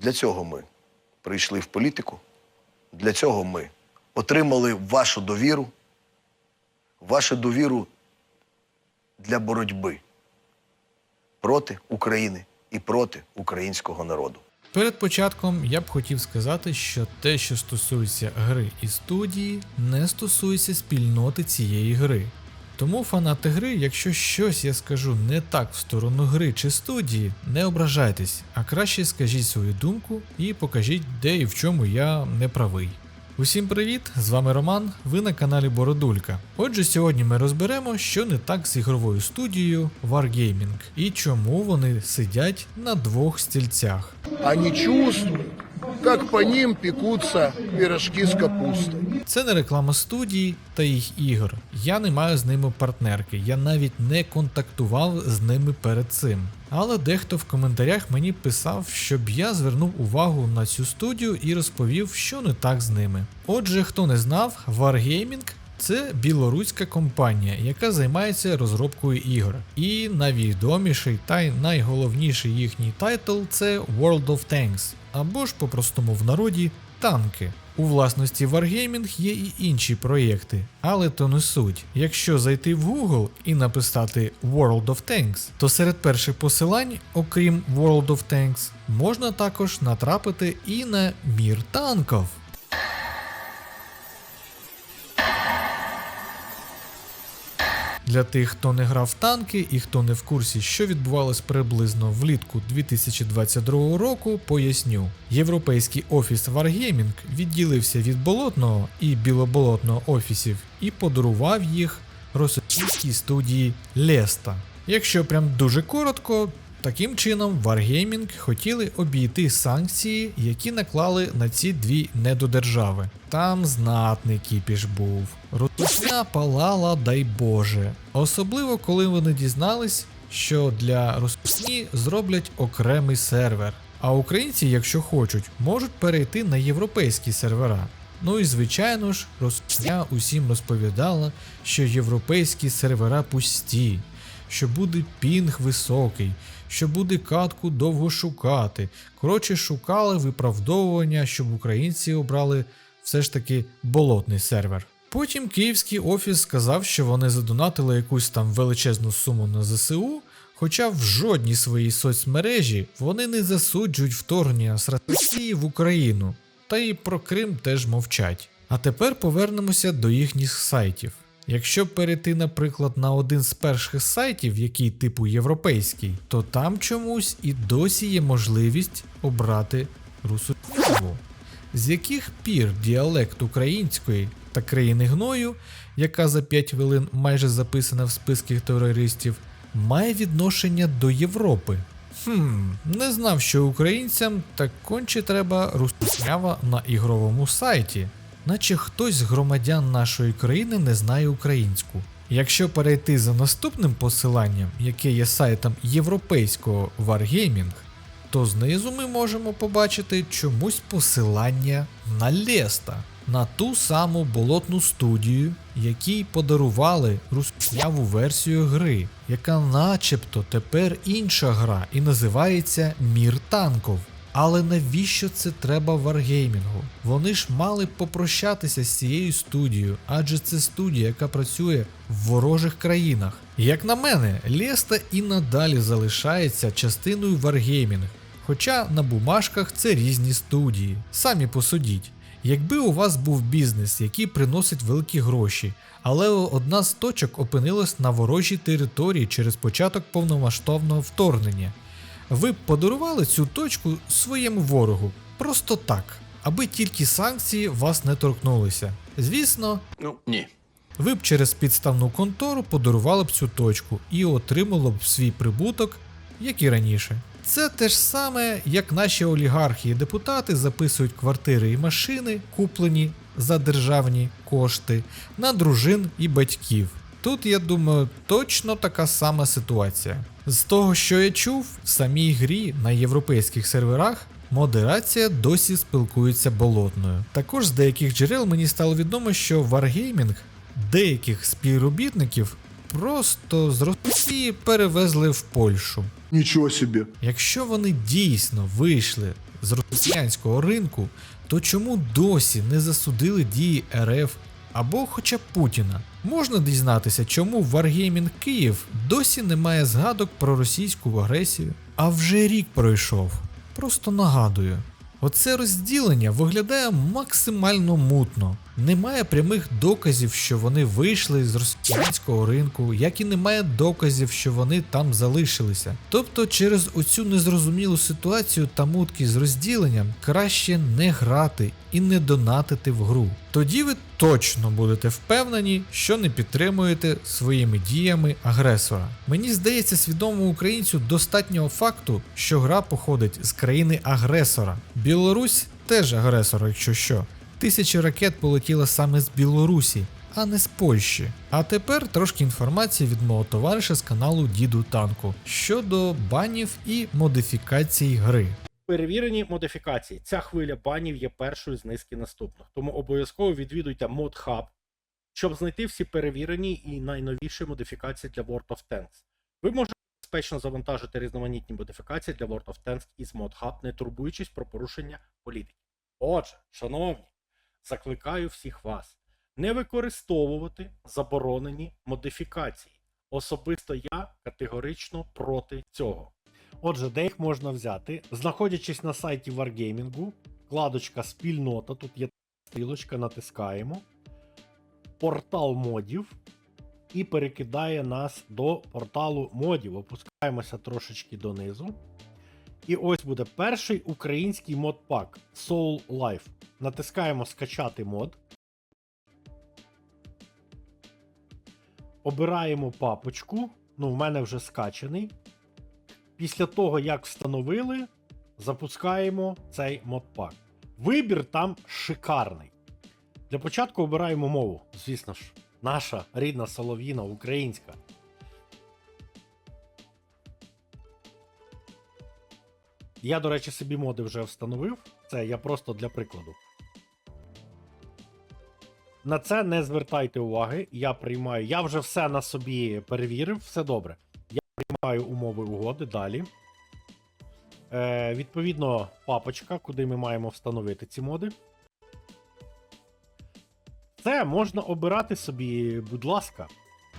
Для цього ми прийшли в політику. Для цього ми отримали вашу довіру, вашу довіру для боротьби проти України і проти українського народу. Перед початком я б хотів сказати, що те, що стосується гри і студії, не стосується спільноти цієї гри. Тому фанати гри, якщо щось я скажу не так в сторону гри чи студії, не ображайтесь, а краще скажіть свою думку і покажіть, де і в чому я не правий. Усім привіт! З вами Роман, ви на каналі Бородулька. Отже, сьогодні ми розберемо, що не так з ігровою студією Wargaming і чому вони сидять на двох стільцях. Они чувствуют, как по ним пекутся пирожки с капустой. Це не реклама студії та їх ігор. Я не маю з ними партнерки, я навіть не контактував з ними перед цим. Але дехто в коментарях мені писав, щоб я звернув увагу на цю студію і розповів, що не так з ними. Отже, хто не знав, Wargaming це білоруська компанія, яка займається розробкою ігор. І найвідоміший та найголовніший їхній тайтл це World of Tanks, або ж по-простому в народі танки. У власності Wargaming є і інші проєкти, але то не суть. Якщо зайти в Google і написати World of Tanks, то серед перших посилань, окрім World of Tanks, можна також натрапити і на мір танків. Для тих, хто не грав в танки і хто не в курсі, що відбувалось приблизно влітку 2022 року, поясню. Європейський офіс Wargaming відділився від болотного і білоболотного офісів і подарував їх російській студії Леста. Якщо прям дуже коротко, таким чином Wargaming хотіли обійти санкції, які наклали на ці дві недодержави. Там знатний кіпіш був. Русня палала, дай Боже. Особливо коли вони дізнались, що для Русні зроблять окремий сервер. А українці, якщо хочуть, можуть перейти на європейські сервера. Ну і звичайно ж, Росня усім розповідала, що європейські сервера пусті, що буде пінг високий, що буде катку довго шукати. Коротше, шукали виправдовування, щоб українці обрали все ж таки болотний сервер. Потім київський офіс сказав, що вони задонатили якусь там величезну суму на ЗСУ, хоча в жодній своїй соцмережі вони не засуджують вторгнення з Росії в Україну, та і про Крим теж мовчать. А тепер повернемося до їхніх сайтів. Якщо перейти, наприклад, на один з перших сайтів, який типу європейський, то там чомусь і досі є можливість обрати русу. З яких пір діалект української та країни гною, яка за 5 хвилин майже записана в списках терористів, має відношення до Європи? Хм, не знав, що українцям так конче треба руснява на ігровому сайті, наче хтось з громадян нашої країни не знає українську. Якщо перейти за наступним посиланням, яке є сайтом європейського Wargaming, то знизу ми можемо побачити чомусь посилання на Леста, на ту саму болотну студію, якій подарували русняву версію гри, яка начебто тепер інша гра і називається Мір танков. Але навіщо це треба Wargaming? Вони ж мали попрощатися з цією студією, адже це студія, яка працює в ворожих країнах. Як на мене, Леста і надалі залишається частиною Wargaming, хоча на бумажках це різні студії. Самі посудіть. Якби у вас був бізнес, який приносить великі гроші, але одна з точок опинилась на ворожій території через початок повномасштабного вторгнення, ви б подарували цю точку своєму ворогу просто так, аби тільки санкції вас не торкнулися. Звісно, Ну, ні. ви б через підставну контору подарували б цю точку і отримали б свій прибуток, як і раніше. Це те ж саме, як наші олігархи і депутати записують квартири і машини, куплені за державні кошти, на дружин і батьків. Тут, я думаю, точно така сама ситуація. З того, що я чув, в самій грі на європейських серверах модерація досі спілкується болотною. Також з деяких джерел мені стало відомо, що Wargaming деяких співробітників просто з Росії перевезли в Польщу. Ничего себе. Якщо вони дійсно вийшли з росіянського ринку, то чому досі не засудили дії РФ або хоча б Путіна? Можна дізнатися, чому Wargaming Київ досі немає згадок про російську агресію. А вже рік пройшов. Просто нагадую. Оце розділення виглядає максимально мутно. Немає прямих доказів, що вони вийшли з росіянського ринку, як і немає доказів, що вони там залишилися. Тобто, через оцю незрозумілу ситуацію та мутки з розділенням краще не грати і не донатити в гру. Тоді ви точно будете впевнені, що не підтримуєте своїми діями агресора. Мені здається, свідомому українцю достатньо факту, що гра походить з країни агресора. Білорусь теж агресор, якщо що. Тисячі ракет полетіло саме з Білорусі, а не з Польщі. А тепер трошки інформації від мого товариша з каналу Діду Танку щодо банів і модифікацій гри. Перевірені модифікації. Ця хвиля банів є першою з низки наступних. Тому обов'язково відвідуйте ModHub, щоб знайти всі перевірені і найновіші модифікації для World of Tanks. Ви можете безпечно завантажити різноманітні модифікації для World of Tanks із ModHub, не турбуючись про порушення політики. Отже, шановні, закликаю всіх вас не використовувати заборонені модифікації. Особисто я категорично проти цього. Отже, де їх можна взяти? Знаходячись на сайті Wargaming, вкладочка спільнота, тут є стрілочка, натискаємо. Портал модів. І перекидає нас до порталу модів. Опускаємося трошечки донизу. І ось буде перший український модпак Soul Life. Натискаємо скачати мод. Обираємо папочку. Ну, в мене вже скачаний. Після того, як встановили, запускаємо цей модпак. Вибір там шикарний. Для початку обираємо мову. Звісно ж, наша рідна солов'їна, українська. Я, до речі, собі моди вже встановив. Це я просто для прикладу. На це не звертайте уваги. Я приймаю. Я вже все на собі перевірив, все добре. Я приймаю умови угоди далі. Е, відповідно, папочка, куди ми маємо встановити ці моди. Це можна обирати собі, будь ласка.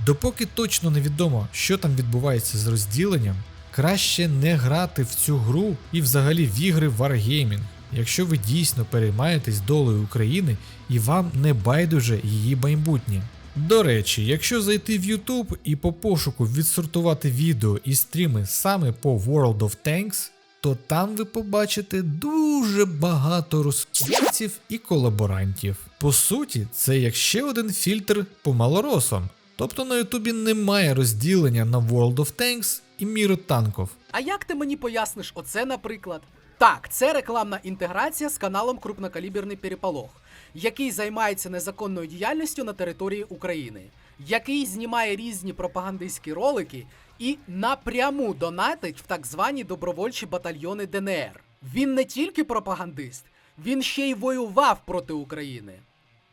Допоки точно невідомо, що там відбувається з розділенням, краще не грати в цю гру і взагалі в ігри Wargaming, якщо ви дійсно переймаєтесь долею України і вам не байдуже її майбутнє. До речі, якщо зайти в YouTube і по пошуку відсортувати відео і стріми саме по World of Tanks, то там ви побачите дуже багато розкільців і колаборантів. По суті, це як ще один фільтр по малоросам. Тобто на Ютубі немає розділення на World of Tanks і міру танків. А як ти мені поясниш оце, наприклад? Так, це рекламна інтеграція з каналом Крупнокаліберний Переполох, який займається незаконною діяльністю на території України, який знімає різні пропагандистські ролики і напряму донатить в так звані добровольчі батальйони ДНР. Він не тільки пропагандист, він ще й воював проти України.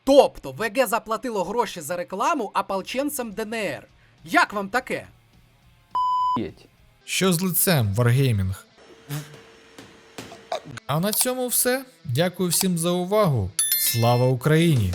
Тобто ВГ заплатило гроші за рекламу ополченцям ДНР. Як вам таке? Що з лицем Wargaming? А на цьому все. Дякую всім за увагу. Слава Україні!